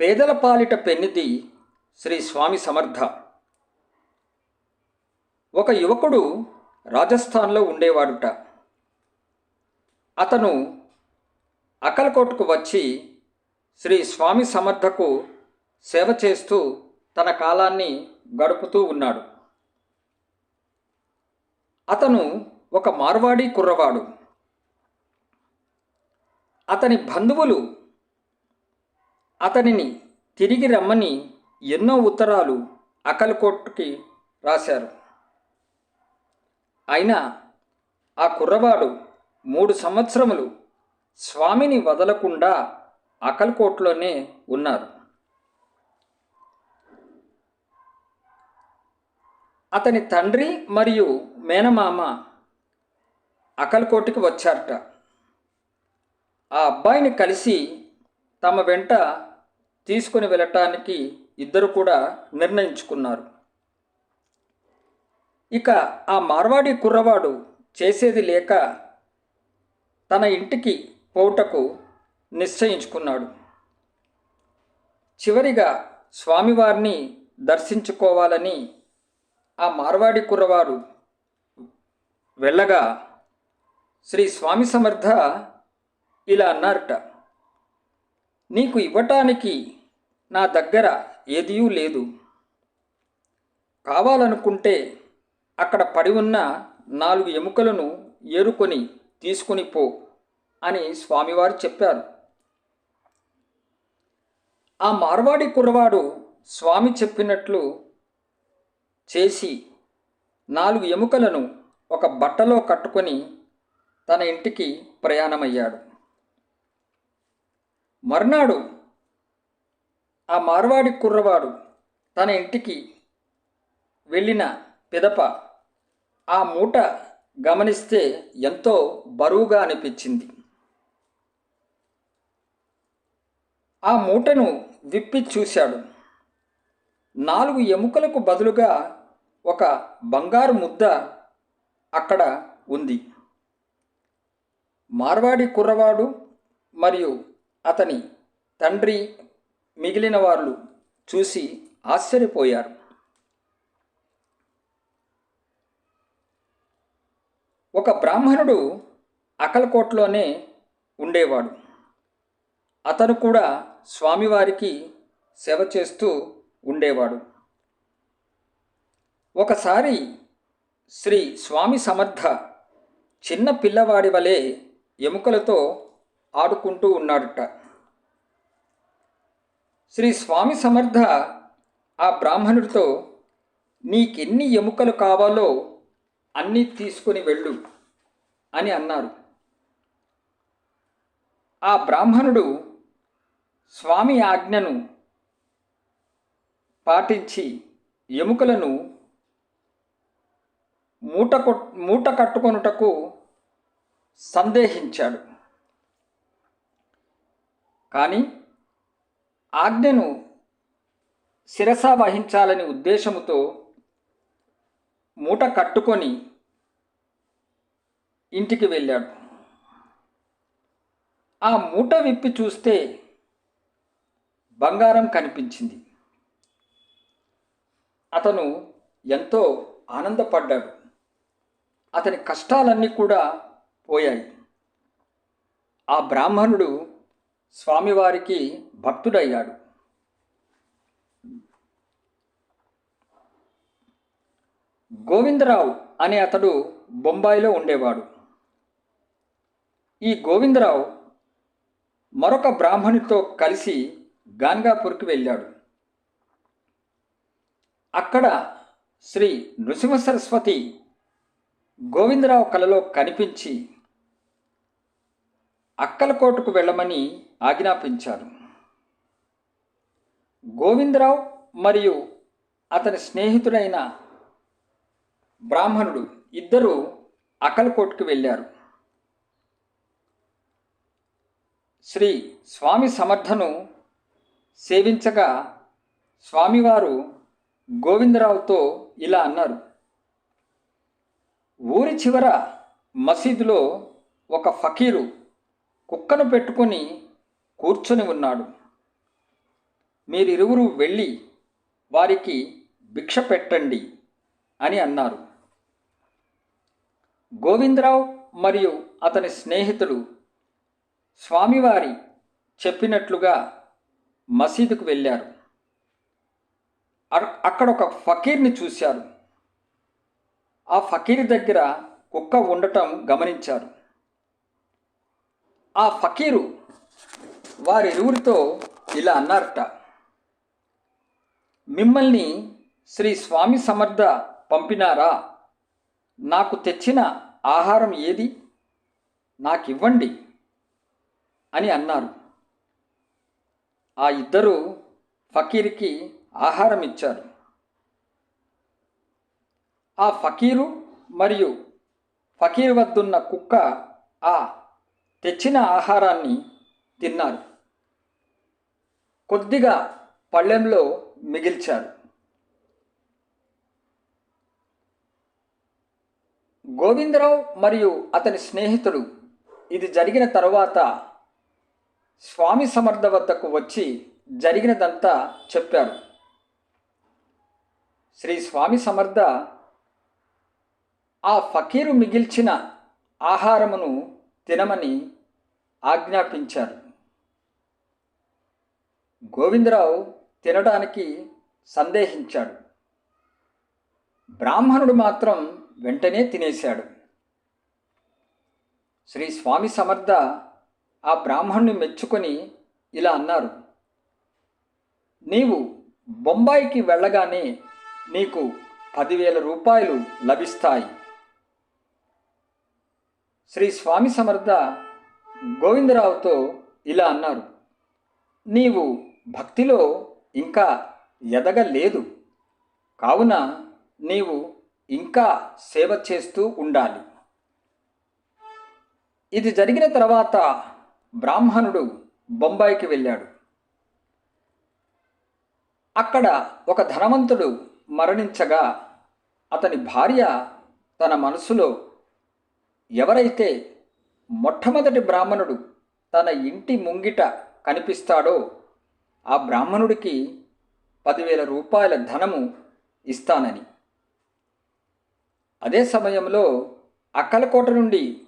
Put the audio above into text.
పేదల పాలిట పెన్నిది శ్రీ స్వామి సమర్థ. ఒక యువకుడు రాజస్థాన్లో ఉండేవాడుట. అతను అకల్కోట్కు వచ్చి శ్రీ స్వామి సమర్థకు సేవ చేస్తూ తన కాలాన్ని గడుపుతూ ఉన్నాడు. అతను ఒక మార్వాడి కుర్రవాడు. అతని బంధువులు అతనిని తిరిగి రమ్మని ఎన్నో ఉత్తరాలు అకల్కోట్కి రాశారు. అయినా ఆ కుర్రవాడు మూడు సంవత్సరములు స్వామిని వదలకుండా అకల్కోట్లోనే ఉన్నారు. అతని తండ్రి మరియు మేనమామ అకల్కోటికి వచ్చారట. ఆ అబ్బాయిని కలిసి తమ వెంట తీసుకుని వెళ్ళటానికి ఇద్దరు కూడా నిర్ణయించుకున్నారు. ఇక ఆ మార్వాడి కుర్రవాడు చేసేది లేక తన ఇంటికి పోవుటకు నిశ్చయించుకున్నాడు. చివరిగా స్వామివారిని దర్శించుకోవాలని ఆ మార్వాడి కుర్రవారు వెళ్ళగా శ్రీ స్వామి సమర్థ ఇలా అన్నారట నీకు ఇవ్వటానికి నా దగ్గర ఏదీ లేదు. కావాలనుకుంటే అక్కడ పడి ఉన్న నాలుగు ఎముకలను ఏరుకొని తీసుకుని పో అని స్వామివారు చెప్పారు. ఆ మార్వాడి కుర్రవాడు స్వామి చెప్పినట్లు చేసి నాలుగు ఎముకలను ఒక బట్టలో కట్టుకొని తన ఇంటికి ప్రయాణమయ్యాడు. మర్నాడు ఆ మార్వాడి కుర్రవాడు తన ఇంటికి వెళ్ళిన పిదప ఆ మూట గమనిస్తే ఎంతో బరువుగా అనిపించింది. ఆ మూటను విప్పి చూశాడు. నాలుగు ఎముకలకు బదులుగా ఒక బంగారు ముద్ద అక్కడ ఉంది. మార్వాడి కుర్రవాడు మరియు అతని తండ్రి మిగిలిన వాళ్ళు చూసి ఆశ్చర్యపోయారు. ఒక బ్రాహ్మణుడు అకల్కోట్లోనే ఉండేవాడు. అతను కూడా స్వామివారికి సేవ చేస్తూ ఉండేవాడు. ఒకసారి శ్రీ స్వామి సమర్థ చిన్న పిల్లవాడి వలె ఎముకలతో ఆడుకుంటూ ఉన్నాడట. శ్రీ స్వామి సమర్థ ఆ బ్రాహ్మణుడితో నీకెన్ని ఎముకలు కావాలో అన్నీ తీసుకుని వెళ్ళు అని అన్నారు. ఆ బ్రాహ్మణుడు స్వామి ఆజ్ఞను పాటించి ఎముకలను మూట మూట కట్టుకొనుటకు సందేహించాడు. కానీ ఆజ్ఞను శిరస వహించాలని ఉద్దేశముతో మూట కట్టుకొని ఇంటికి వెళ్ళాడు. ఆ మూట విప్పి చూస్తే బంగారం కనిపించింది. అతను ఎంతో ఆనందపడ్డాడు. అతని కష్టాలన్నీ కూడా పోయాయి. ఆ బ్రాహ్మణుడు స్వామివారికి భక్తుడయ్యాడు. గోవిందరావు అనే అతడు బొంబాయిలో ఉండేవాడు. ఈ గోవిందరావు మరొక బ్రాహ్మణితో కలిసి గాన్గాపూర్కి వెళ్ళాడు. అక్కడ శ్రీ నృసింహ సరస్వతి గోవిందరావు కలలో కనిపించి అక్కలకోటకు వెళ్ళమని ఆజ్ఞాపించారు గోవిందరావు మరియు అతని స్నేహితుడైన బ్రాహ్మణుడు ఇద్దరు అకల్కోట్కు వెళ్ళారు. శ్రీ స్వామి సమర్థను సేవించగా స్వామివారు గోవిందరావుతో ఇలా అన్నారు. ఊరి చివర మసీదులో ఒక ఫకీరు కుక్కను పెట్టుకొని కూర్చొని ఉన్నాడు. మీరిరువురు వెళ్ళి వారికి భిక్ష పెట్టండి అని అన్నారు. గోవిందరావు మరియు అతని స్నేహితుడు స్వామివారి చెప్పినట్లుగా మసీదుకు వెళ్ళారు. అక్కడ ఒక ఫకీర్ని చూశారు. ఆ ఫకీర్ దగ్గర కుక్క ఉండటం గమనించారు. ఆ ఫకీరు వారిరువురితో ఇలా అన్నారట. మిమ్మల్ని శ్రీ స్వామి సమర్థ పంపినారా? నాకు తెచ్చిన ఆహారం ఏది? నాకివ్వండి అని అన్నారు. ఆ ఇద్దరు ఫకీర్కి ఆహారం ఇచ్చారు. ఆ ఫకీరు మరియు ఫకీర్ వద్దున్న కుక్క ఆ తెచ్చిన ఆహారాన్ని తిన్నారు. కొద్దిగా పళ్ళెంలో మిగిల్చారు. గోవిందరావు మరియు అతని స్నేహితుడు ఇది జరిగిన తర్వాత స్వామి సమర్థ వద్దకు వచ్చి జరిగినదంతా చెప్పారు. శ్రీ స్వామి సమర్థ ఆ ఫకీరు మిగిల్చిన ఆహారమును తినమని ఆజ్ఞాపించారు. గోవిందరావు తినడానికి సందేహించాడు. బ్రాహ్మణుడు మాత్రం వెంటనే తినేశాడు. శ్రీ స్వామి సమర్థ ఆ బ్రాహ్మణ్ణి మెచ్చుకొని ఇలా అన్నారు నీవు బొంబాయికి వెళ్ళగానే నీకు పదివేల రూపాయలు లభిస్తాయి. శ్రీ స్వామి సమర్థ గోవిందరావుతో ఇలా అన్నారు నీవు భక్తిలో ఇంకా ఎదగలేదు. కావున నీవు ఇంకా సేవ చేస్తూ ఉండాలి. ఇది జరిగిన తర్వాత బ్రాహ్మణుడు బొంబాయికి వెళ్ళాడు. అక్కడ ఒక ధనవంతుడు మరణించగా అతని భార్య తన మనసులో ఎవరైతే మొట్టమొదటి బ్రాహ్మణుడు తన ఇంటి ముంగిట కనిపిస్తాడో ఆ బ్రాహ్మణుడికి పదివేల రూపాయల ధనము ఇస్తానని. అదే సమయంలో అక్కలకోట నుండి